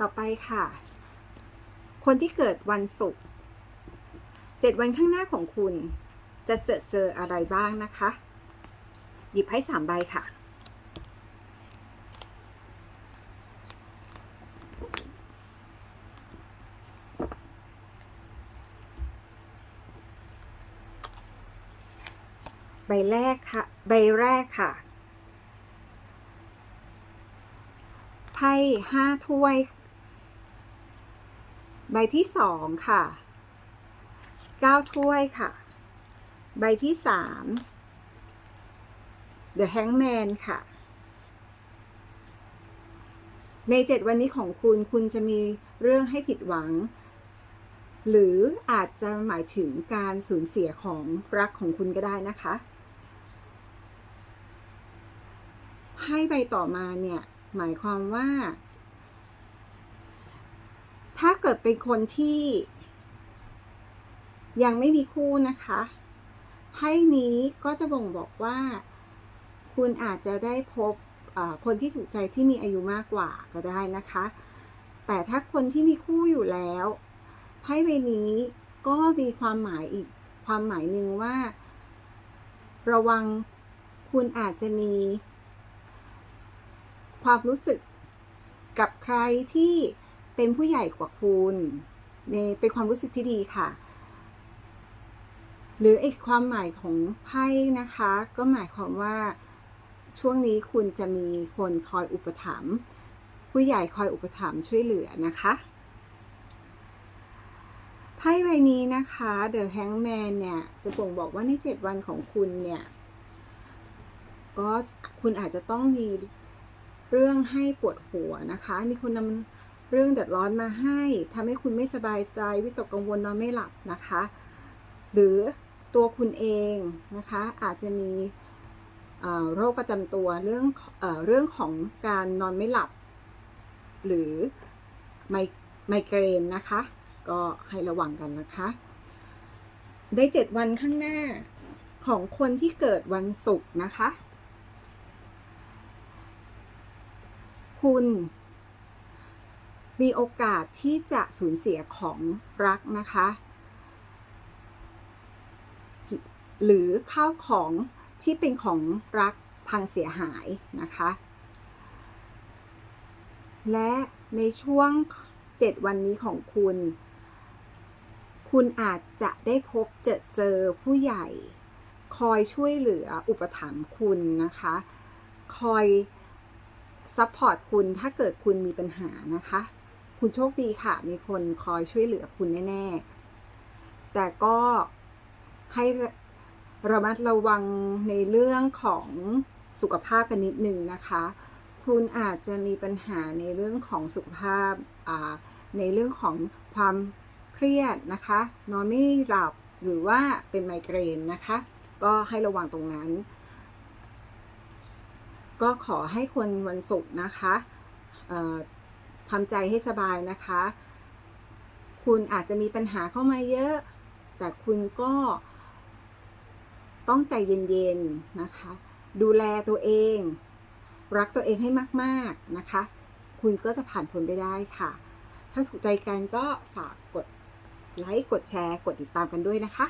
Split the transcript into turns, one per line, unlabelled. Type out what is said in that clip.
ต่อไปค่ะ คนที่เกิดวันศุกร์เจ็ดวันข้างหน้าของคุณ จะเจอเจออะไรบ้างนะคะ หยิบไพ่สามใบค่ะ ใบแรกค่ะ ใบแรกค่ะไพ่ห้าถ้วย ใบที่สองค่ะเก้าถ้วยค่ะ ใบที่สาม The Hangman ค่ะ ในเจ็ดวันนี้ของคุณคุณจะมีเรื่องให้ผิดหวัง หรืออาจจะหมายถึงการสูญเสียของรักของคุณก็ได้นะคะให้ใบต่อมาเนี่ย หมายความว่า ถ้าเกิดเป็นคนที่ ยังไม่มีคู่นะคะไพ่นี้ก็จะบ่งบอกว่า คุณอาจจะได้พบคนที่ถูกใจที่มีอายุมากกว่าก็ได้นะคะ แต่ถ้าคนที่มีคู่อยู่แล้วไพ่ใบนี้ก็มีความหมายอีกความหมายหนึ่งว่า ระวังคุณอาจจะมี ความรู้สึกกับใครที่ เป็นผู้ใหญ่กว่าคุณในเป็นความรู้สึกที่ดีค่ะ หรืออีกความหมายของไพ่นะคะ ก็หมายความว่าช่วงนี้คุณจะมีคนคอยอุปถัมภ์ผู้ใหญ่คอยอุปถัมภ์ช่วยเหลือนะคะไพ่ใบนี้นะคะ The Hangman เนี่ยจะบ่งบอกว่าใน 7 วันของคุณเนี่ย ก็คุณอาจจะต้องมีเรื่องให้ปวดหัวนะคะ มีคนนำ เรื่องเดือดร้อนมาให้ทำให้คุณไม่สบายใจวิตกกังวลนอนไม่หลับนะคะ หรือตัวคุณเองนะคะอาจจะมีโรคประจำตัวเรื่องเอเรื่องของการนอนไม่หลับ หรือไมไมเกรนนะคะ ก็ให้ระวังกันนะคะ ได้เจ็ดวันข้างหน้าของคนที่เกิดวันศุกร์นะคะ คุณ มีโอกาสที่จะสูญเสียของรักนะคะ หรือข้าวของที่เป็นของรักพังเสียหายนะคะ และในช่วง 7 วันนี้ของคุณ คุณอาจจะได้พบเจอเจอผู้ใหญ่ คอยช่วยเหลืออุปถัมภ์คุณนะคะ คอยซัพพอร์ตคุณถ้าเกิดคุณมีปัญหานะคะ คุณโชคดีค่ะ มีคนคอยช่วยเหลือคุณแน่ ๆ แต่ก็ให้ระระมัดระวังในเรื่องของสุขภาพกันนิดนึงนะคะ คุณอาจจะมีปัญหาในเรื่องของสุขภาพ ในเรื่องของความเครียดนะคะ นอนไม่หลับหรือว่าเป็นไมเกรนนะคะ ก็ให้ระวังตรงนั้น ก็ขอให้คนวันศุกร์นะคะ ทำใจให้สบายนะคะ คุณอาจจะมีปัญหาเข้ามาเยอะ แต่คุณก็ต้องใจเย็นๆนะคะ ดูแลตัวเอง รักตัวเองให้มากๆนะคะ คุณก็จะผ่านพ้นไปได้ค่ะ ถ้าถูกใจกันก็ฝากกดไลค์กดแชร์ กดติดตามกันด้วยนะคะ